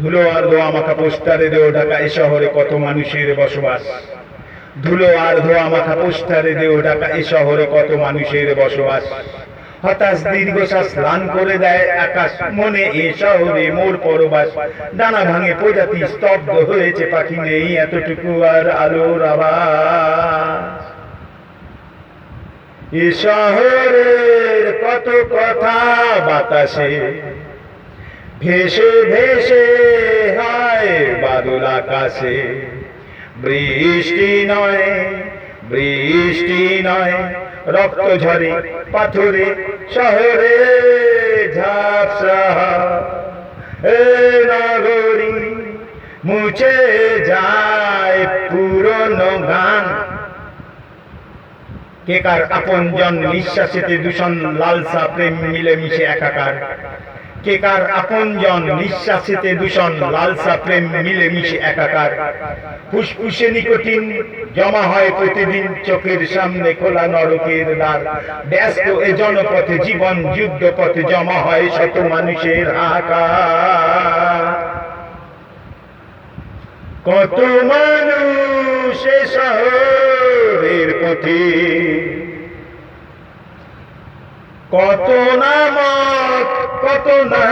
ধুলো আর ধোয়া মাখা পোস্টারে দেও ঢাকা এ শহরে কত মানুষের বসবাস। ধুলো আর ধোয়া মাখা পোস্টারে দেও ঢাকা এ শহরে কত মানুষের বসবাস। হতাশ দীর্ঘশ্বাস স্নান করে দেয় আকাশ মনে এ শহরে মোর পরবাস। ডানা ভাঙে প্রজাতি স্তব্ধ হয়েছে, পাখি নেই এতটুকু আর আলোর আওয়াজ। শহরের কত কথা বাতাসে। ভেসে ভেসে হয় বাদল আকাশে। বৃষ্টি নয় বৃষ্টি নয়, রক্ত ঝরে পাথরে শহরে ঝাপসা। এ নগরী মুছে যায় পুরনো গান। কে কার আপন জন নিঃশ্বাসেতে দূষণ, লালসা, প্রেম, মিলেমিশে একাকার? কে কার আপন জন নিঃশ্বাসেতে দূষণ, লালসা, প্রেম, মিলেমিশে একাকার? ফুসফুসে নিকোটিন জমা হয় প্রতিদিন চোখের সামনে খোলা নরকের দ্বার। ব্যস্ত এ জনপথে জীবন, যুদ্ধ পথে জমা হয় শত মানুষের হাহাকার। কত মানুষ এ পথে কত নামত, কত না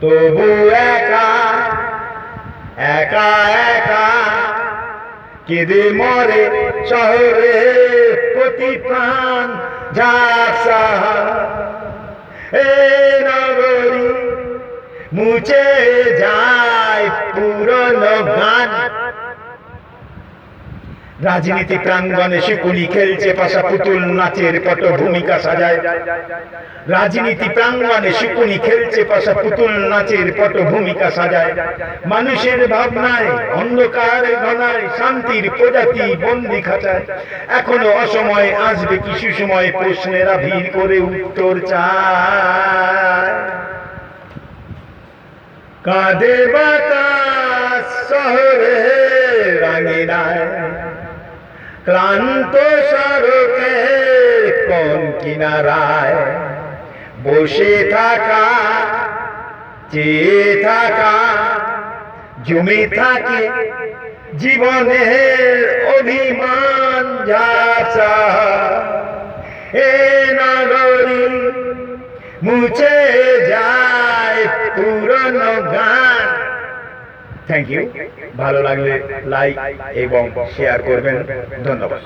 তবু একা একা একা কেঁদে মরে শহরে প্রতি প্রাণ ঝাপসা এ নগরী মুছে যায় পুরনো রাজনীতি প্রাঙ্গনে শিকুলি খেলছে পাশা পুতুল নাচের পট ভূমিকা সাজায়। রাজনীতি প্রাঙ্গনে শিকুনি খেলছে পাশা পুতুল নাচের পট ভূমিকা সাজায়। মানুষের ভাবনায়, অন্ধকার ঘনায় শান্তির প্রজাতি বন্দি খাঁচায়। এখনও অসময় আসবে কিছু সময় প্রশ্নেরা ভিড় করে উত্তর চায়। কাঁদে বাতাস শহরে রাঙিনায় ক্লান্ত সড়কে কোন কিনারায় বসে থাকা, চেয়ে থাকা, জমে থাকে জীবনের অভিমান ঝাপসা এ নগরী মুছে যায় পুরনো গান। থ্যাংক ইউ ভালো লাগলে লাইক এবং শেয়ার করবেন। ধন্যবাদ।